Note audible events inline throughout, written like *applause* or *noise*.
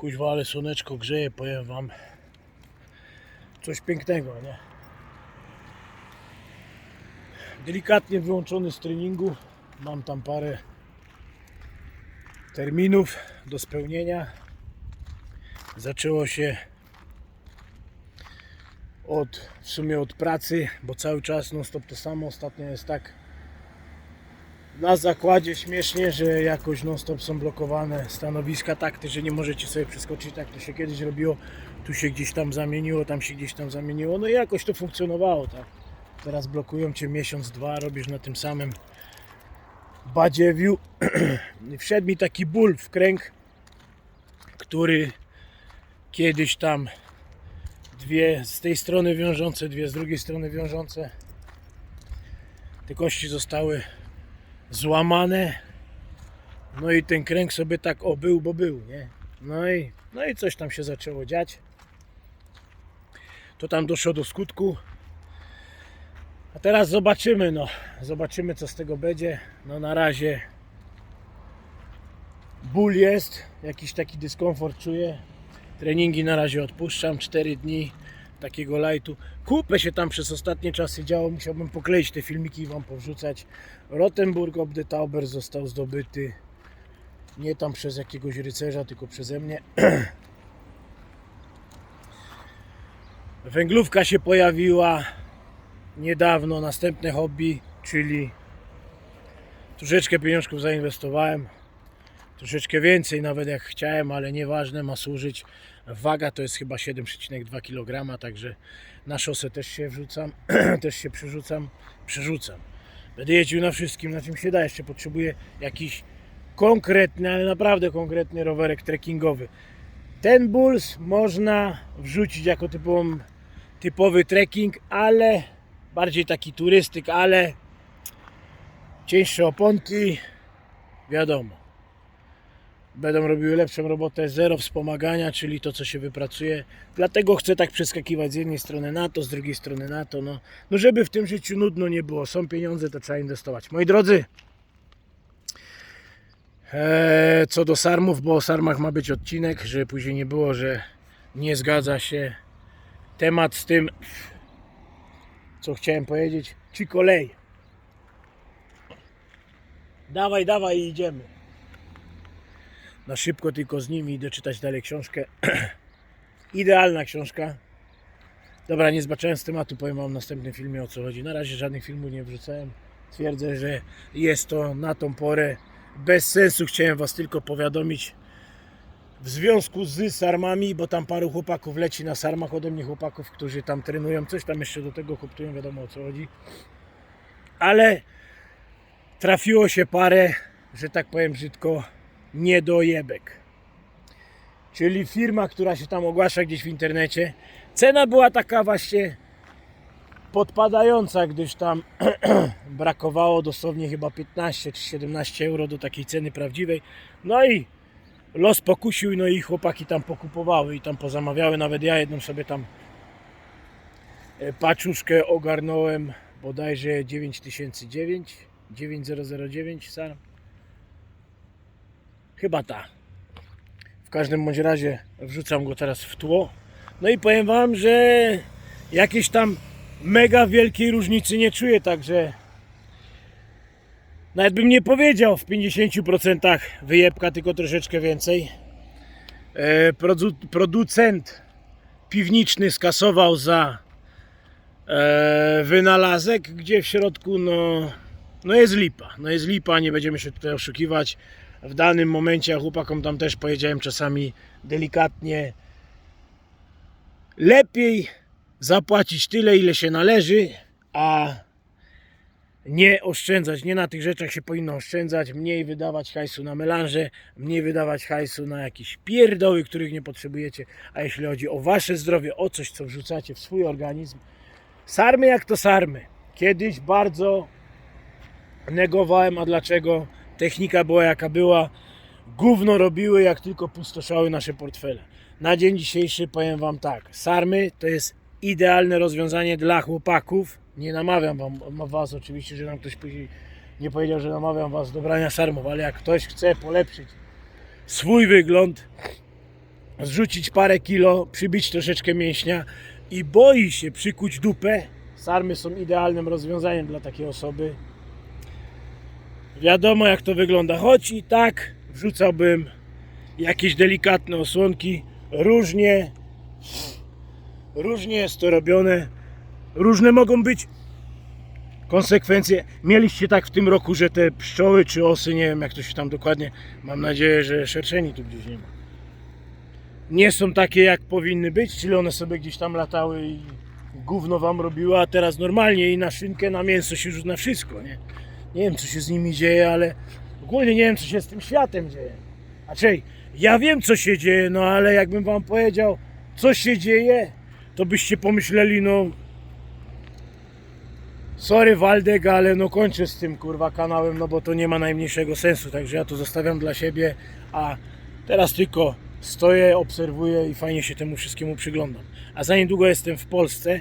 Kuźwa, ale słoneczko grzeje, powiem wam. Coś pięknego, nie? Delikatnie wyłączony z treningu. Mam tam parę terminów do spełnienia. Zaczęło się od w sumie od pracy, bo cały czas non stop to samo. Ostatnio jest tak na zakładzie śmiesznie, że jakoś non stop są blokowane stanowiska takty, że nie możecie sobie przeskoczyć. Tak to się kiedyś robiło. Tu się gdzieś tam zamieniło, tam się gdzieś tam zamieniło. No i jakoś to funkcjonowało, tak. Teraz blokują cię miesiąc, dwa, robisz na tym samym badziewiu. *clears throat* Wszedł mi taki ból w kręg, który kiedyś tam dwie z tej strony wiążące, dwie z drugiej strony wiążące. Te kości zostały złamane. No i ten kręg sobie tak o był, bo był, nie? No i, no i coś tam się zaczęło dziać. To tam doszło do skutku. A teraz zobaczymy, no. Zobaczymy co z tego będzie. No na razie ból jest, jakiś taki dyskomfort czuję. Treningi na razie odpuszczam, 4 dni takiego lightu. Kupę się tam przez ostatnie czasy działo, musiałbym pokleić te filmiki i Wam powrzucać. Rottenburg ob the Tauber został zdobyty nie tam przez jakiegoś rycerza, tylko przeze mnie. *clears throat* Węglówka się pojawiła niedawno, następne hobby, czyli troszeczkę pieniążków zainwestowałem. Troszeczkę więcej nawet jak chciałem, ale nieważne, ma służyć. Waga to jest chyba 7,2 kg, także na szosę też się wrzucam, *clears throat* też się przerzucam, przerzucam. Będę jeździł na wszystkim, na czym się da. Jeszcze potrzebuję jakiś konkretny, ale naprawdę konkretny rowerek trekkingowy. Ten Bulls można wrzucić jako typową, typowy trekking, ale bardziej taki turystyk, ale cieńsze oponki, wiadomo. Będą robiły lepszą robotę, zero wspomagania, czyli to co się wypracuje. Dlatego chcę tak przeskakiwać z jednej strony na to, z drugiej strony na to. No, no żeby w tym życiu nudno nie było. Są pieniądze, to trzeba inwestować. Moi drodzy, Eee, co do sarmów, bo o sarmach ma być odcinek, żeby później nie było, że nie zgadza się temat z tym, co chciałem powiedzieć, ci kolej. Dawaj, dawaj i idziemy. Na szybko tylko z nimi idę czytać dalej książkę. *clears throat* Idealna książka. Dobra, nie zbaczając tematu, powiem Wam w następnym filmie o co chodzi. Na razie żadnych filmów nie wrzucałem. Twierdzę, że jest to na tą porę bez sensu. Chciałem Was tylko powiadomić w związku z sarmami, bo tam paru chłopaków leci na sarmach ode mnie chłopaków, którzy tam trenują, coś tam jeszcze do tego kuptują, wiadomo o co chodzi. Ale trafiło się parę, że tak powiem brzydko, niedojebek. Czyli firma, która się tam ogłasza gdzieś w internecie. Cena była taka właśnie podpadająca, gdyż tam *clears throat* brakowało dosłownie chyba 15 czy 17 euro do takiej ceny prawdziwej. No i los pokusił, no i chłopaki tam pokupowały i tam pozamawiały. Nawet ja jedną sobie tam e, paczuszkę ogarnąłem bodajże 9009 9009 sam. Chyba ta. W każdym bądź razie wrzucam go teraz w tło. No i powiem Wam, że jakieś tam mega wielkiej różnicy nie czuję, także nawet bym nie powiedział w 50% wyjebka, tylko troszeczkę więcej. E, produ- producent piwniczny skasował za e, wynalazek, gdzie w środku no, no jest lipa. No jest lipa, nie będziemy się tutaj oszukiwać. W danym momencie, a chłopakom tam też powiedziałem czasami delikatnie, lepiej zapłacić tyle, ile się należy, a nie oszczędzać. Nie na tych rzeczach się powinno oszczędzać. Mniej wydawać hajsu na melanże, mniej wydawać hajsu na jakieś pierdoły, których nie potrzebujecie. A jeśli chodzi o wasze zdrowie, o coś, co wrzucacie w swój organizm, sarmy jak to sarmy. Kiedyś bardzo negowałem, a dlaczego? Technika była jaka była. Gówno robiły, jak tylko pustoszały nasze portfele. Na dzień dzisiejszy powiem Wam tak. Sarmy to jest idealne rozwiązanie dla chłopaków. Nie namawiam wam, Was oczywiście, że nam ktoś później nie powiedział, że namawiam Was do brania sarmów, ale jak ktoś chce polepszyć swój wygląd, zrzucić parę kilo, przybić troszeczkę mięśnia i boi się przykuć dupę, sarmy są idealnym rozwiązaniem dla takiej osoby. Wiadomo jak to wygląda, choć i tak wrzucałbym jakieś delikatne osłonki, różnie, różnie jest to robione, różne mogą być konsekwencje. Mieliście tak w tym roku, że te pszczoły czy osy, nie wiem jak to się tam dokładnie, mam nadzieję, że szerszeni tu gdzieś nie ma. Nie są takie jak powinny być, czyli one sobie gdzieś tam latały i gówno wam robiły, a teraz normalnie i na szynkę, na mięso się rzuca na wszystko, nie? Nie wiem co się z nimi dzieje, ale ogólnie nie wiem co się z tym światem dzieje. Czej, ja wiem co się dzieje, no ale jakbym wam powiedział co się dzieje, to byście pomyśleli, no Sorry Waldek, ale no kończę z tym kurwa kanałem, no bo to nie ma najmniejszego sensu, także ja to zostawiam dla siebie, a teraz tylko stoję, obserwuję i fajnie się temu wszystkiemu przyglądam. A za niedługo jestem w Polsce,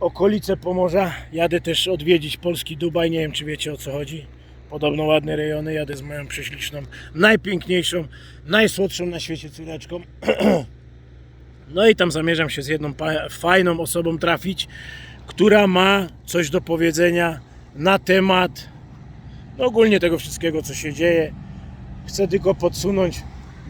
okolice Pomorza, jadę też odwiedzić polski Dubaj, nie wiem czy wiecie o co chodzi. Podobno ładne rejony, jadę z moją prześliczną, najpiękniejszą, najsłodszą na świecie córeczką. *clears throat* No i tam zamierzam się z jedną fajną osobą trafić, która ma coś do powiedzenia na temat ogólnie tego wszystkiego, co się dzieje. Chcę tylko podsunąć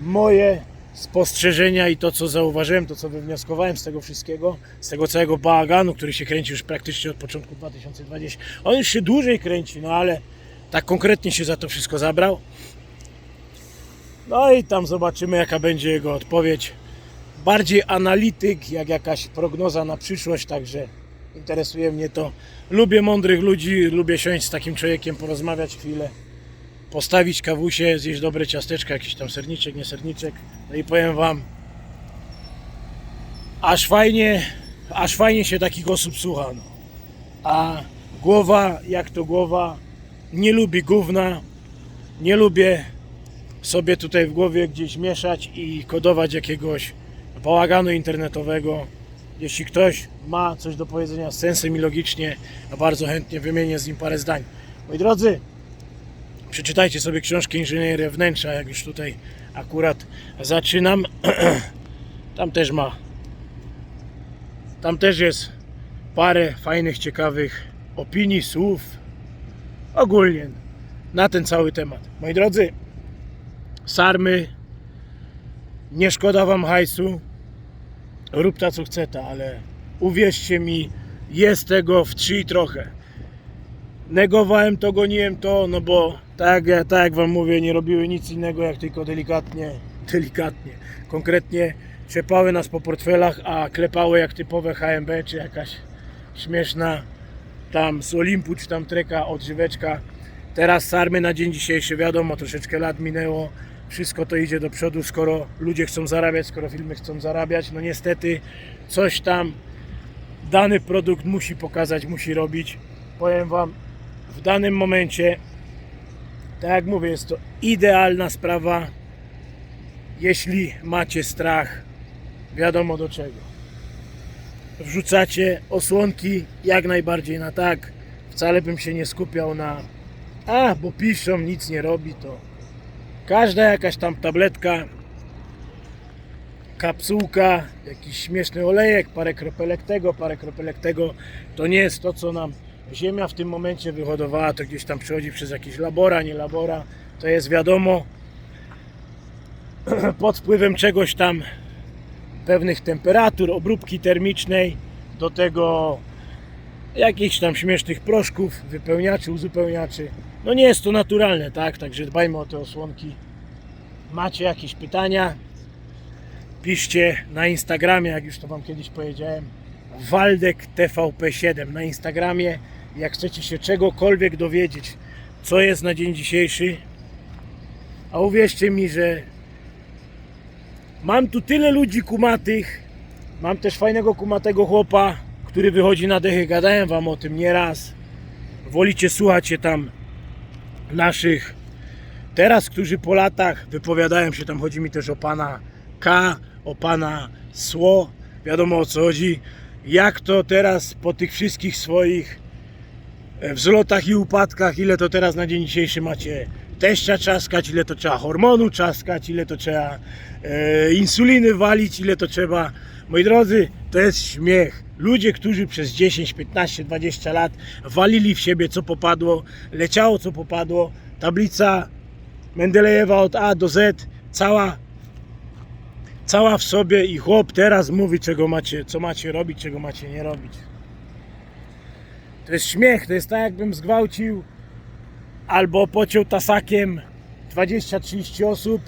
moje spostrzeżenia i to, co zauważyłem, to, co wywnioskowałem z tego wszystkiego, z tego całego bałaganu, który się kręci już praktycznie od początku 2020. On już się dłużej kręci, no ale tak konkretnie się za to wszystko zabrał. No i tam zobaczymy, jaka będzie jego odpowiedź. Bardziej analityk, jak jakaś prognoza na przyszłość, także interesuje mnie to. Lubię mądrych ludzi, lubię siąść z takim człowiekiem, porozmawiać chwilę, postawić kawusie, zjeść dobre ciasteczka, jakiś tam serniczek, nie serniczek. No i powiem Wam, aż fajnie, aż fajnie się takich osób słucha. No. A głowa, jak to głowa, nie lubi gówna, nie lubię sobie tutaj w głowie gdzieś mieszać i kodować jakiegoś bałaganu internetowego. Jeśli ktoś ma coś do powiedzenia z sensem i logicznie, bardzo chętnie wymienię z nim parę zdań. Moi drodzy, przeczytajcie sobie książkę Inżynieria Wnętrza, jak już tutaj akurat zaczynam. *clears throat* Tam też ma. Tam też jest parę fajnych, ciekawych opinii, słów. Ogólnie na ten cały temat. Moi drodzy, sarmy, nie szkoda wam hajsu, rób ta co chce ale uwierzcie mi, jest tego w trzy trochę. Negowałem to, goniłem to, no bo tak, tak jak wam mówię, nie robiły nic innego jak tylko delikatnie, delikatnie, konkretnie trzepały nas po portfelach, a klepały jak typowe HMB, czy jakaś śmieszna tam z Olimpu, czy tam treka odżyweczka. Teraz sarmy na dzień dzisiejszy, wiadomo, troszeczkę lat minęło, wszystko to idzie do przodu, skoro ludzie chcą zarabiać, skoro firmy chcą zarabiać, no niestety coś tam dany produkt musi pokazać, musi robić. Powiem Wam, w danym momencie, tak jak mówię, jest to idealna sprawa, jeśli macie strach, wiadomo do czego. Wrzucacie osłonki jak najbardziej na tak. Wcale bym się nie skupiał na a, bo piszą, nic nie robi, to każda jakaś tam tabletka, kapsułka, jakiś śmieszny olejek, parę kropelek tego, parę kropelek tego, to nie jest to, co nam Ziemia w tym momencie wyhodowała, to gdzieś tam przychodzi przez jakieś labora, nie labora, to jest wiadomo *clears throat* pod wpływem czegoś tam pewnych temperatur, obróbki termicznej, do tego jakichś tam śmiesznych proszków, wypełniaczy, uzupełniaczy. No nie jest to naturalne, tak? Także dbajmy o te osłonki. Macie jakieś pytania? Piszcie na Instagramie, jak już to Wam kiedyś powiedziałem. Waldek TVP7 na Instagramie. Jak chcecie się czegokolwiek dowiedzieć, co jest na dzień dzisiejszy. A uwierzcie mi, że mam tu tyle ludzi kumatych. Mam też fajnego kumatego chłopa, który wychodzi na dechy. Gadałem Wam o tym nieraz. Wolicie słuchać się tam naszych teraz, którzy po latach wypowiadają się, tam chodzi mi też o pana K, o pana Sło, wiadomo o co chodzi, jak to teraz po tych wszystkich swoich wzlotach i upadkach, ile to teraz na dzień dzisiejszy macie teścia czaskać, ile to trzeba hormonu czaskać, ile to trzeba e, insuliny walić, ile to trzeba. Moi drodzy, to jest śmiech. Ludzie, którzy przez 10, 15, 20 lat walili w siebie co popadło, leciało co popadło, tablica Mendelejewa od A do Z, cała, cała w sobie i chłop teraz mówi, czego macie, co macie robić, czego macie nie robić. To jest śmiech, to jest tak jakbym zgwałcił albo pociął tasakiem 20-30 osób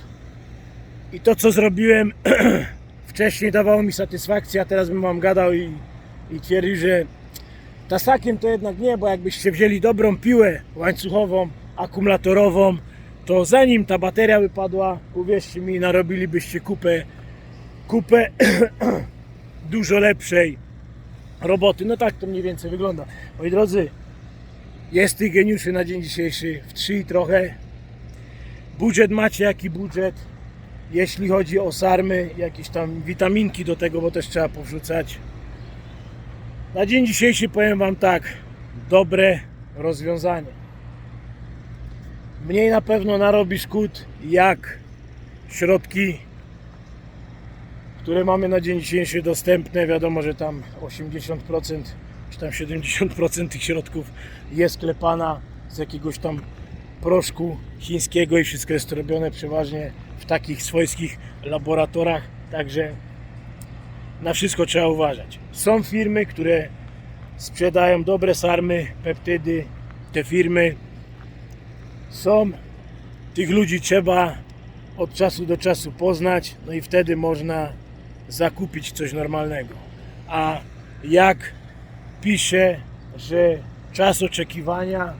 i to co zrobiłem *clears throat* wcześniej dawało mi satysfakcję, a teraz bym wam gadał i, i twierdził, że tasakiem to jednak nie, bo jakbyście wzięli dobrą piłę łańcuchową, akumulatorową, to zanim ta bateria wypadła, uwierzcie mi, narobilibyście kupę, kupę *clears throat* dużo lepszej roboty. No tak to mniej więcej wygląda. Moi drodzy, jest tych geniuszy na dzień dzisiejszy w trzy trochę. Budżet macie jaki budżet. Jeśli chodzi o sarmy, jakieś tam witaminki do tego, bo też trzeba powrzucać. Na dzień dzisiejszy powiem Wam tak, dobre rozwiązanie. Mniej na pewno narobi szkód jak środki, które mamy na dzień dzisiejszy dostępne. Wiadomo, że tam 80% czy tam 70% tych środków jest klepana z jakiegoś tam proszku chińskiego i wszystko jest robione przeważnie w takich swojskich laboratoriach, także na wszystko trzeba uważać. Są firmy, które sprzedają dobre sarmy, peptydy, te firmy są. Tych ludzi trzeba od czasu do czasu poznać, no i wtedy można zakupić coś normalnego. A jak pisze, że czas oczekiwania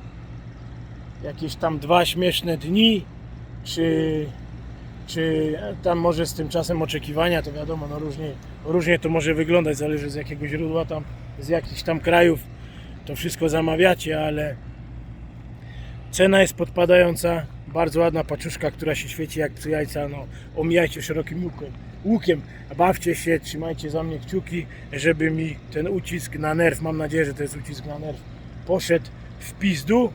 jakieś tam dwa śmieszne dni, czy, czy tam może z tym czasem oczekiwania, to wiadomo, no różnie, różnie to może wyglądać, zależy z jakiego źródła tam, z jakichś tam krajów to wszystko zamawiacie, ale cena jest podpadająca, bardzo ładna paczuszka, która się świeci jak przy jajca, no omijajcie szerokim łukiem, łukiem, bawcie się, trzymajcie za mnie kciuki, żeby mi ten ucisk na nerw, mam nadzieję, że to jest ucisk na nerw, poszedł w pizdu.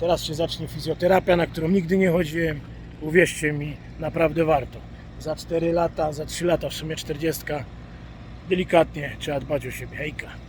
Teraz się zacznie fizjoterapia, na którą nigdy nie chodziłem. Uwierzcie mi, naprawdę warto. Za 4 lata, za 3 lata, w sumie 40, delikatnie trzeba dbać o siebie. Hejka.